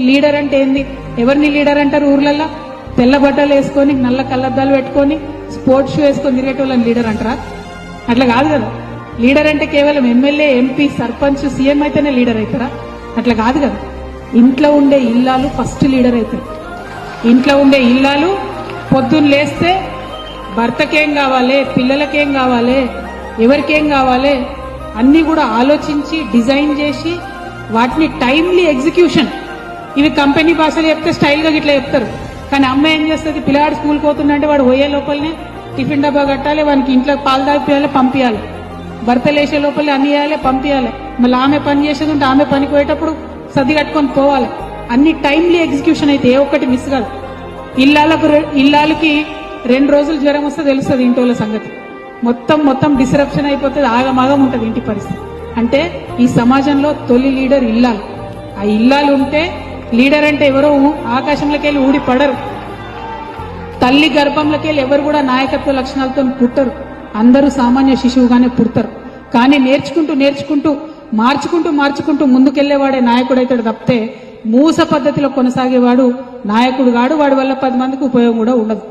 Leader అంటే ఏంది? ఎవరిని లీడర్ అంటారు ఊర్లలో తెల్ల బట్టలు వేసుకొని నల్ల కళ్ళద్దాలు పెట్టుకొని స్పోర్ట్స్ షూ వేసుకొని తిరిగేటోళ్ళని లీడర్ అంటారా? అట్లా కాదు కదా. లీడర్ అంటే కేవలం ఎమ్మెల్యే ఎంపీ సర్పంచ్ సీఎం అయితేనే లీడర్ అవుతారా అట్లా కాదు కదా. ఇంట్లో ఉండే ఇల్లాలు ఫస్ట్ లీడర్ అవుతారు ఇంట్లో ఉండే ఇల్లాలు పొద్దున్న లేస్తే భర్తకేం కావాలి పిల్లలకేం కావాలి ఎవరికేం కావాలి అన్నీ కూడా ఆలోచించి డిజైన్ చేసి వాటిని టైమ్లీ ఎగ్జిక్యూషన్ ఇవి కంపెనీ భాషలు చెప్తే స్టైల్గా ఇట్లా చెప్తారు. కానీ అమ్మ ఏం చేస్తుంది? పిల్లవాడు స్కూల్ పోతుందంటే వాడు పోయే లోపలనే టిఫిన్ డబ్బా కట్టాలి వానికి ఇంట్లో పాలు తాగిపోయాలి పంపించాలి భర్త లేచే లోపలే అన్ని చేయాలి పంపించాలి మళ్ళీ ఆమె పని చేసేది ఉంటే ఆమె పనికి పోయేటప్పుడు సర్ది కట్టుకొని పోవాలి. అన్ని టైమ్లీ ఎగ్జిక్యూషన్ అయితే ఏ ఒక్కటి మిస్ కాదు. ఇల్లాలకు రె- ఇల్లాలకి రెండు రోజులు జ్వరం వస్తే తెలుస్తుంది ఇంటోళ్ళ సంగతి. మొత్తం మొత్తం డిస్రప్షన్ అయిపోతుంది ఆగమాగం ఉంటుంది ఇంటి పరిస్థితి. అంటే ఈ సమాజంలో తొలి లీడర్ ఇల్లాలు. ఆ ఇల్లాలు ఉంటే లీడర్ అంటే ఎవరో ఆకాశంలోకి వెళ్ళి ఊడి పడరు. తల్లి గర్భంలోకి వెళ్ళి ఎవరు కూడా నాయకత్వ లక్షణాలతో పుట్టరు. అందరూ సామాన్య శిశువుగానే పుడతారు. కానీ నేర్చుకుంటూ నేర్చుకుంటూ మార్చుకుంటూ మార్చుకుంటూ ముందుకెళ్ళేవాడే నాయకుడైతాడు తప్పితే మూస పద్ధతిలో కొనసాగేవాడు నాయకుడు కాడు వాడి వల్ల పది మందికి ఉపయోగం కూడా ఉండదు.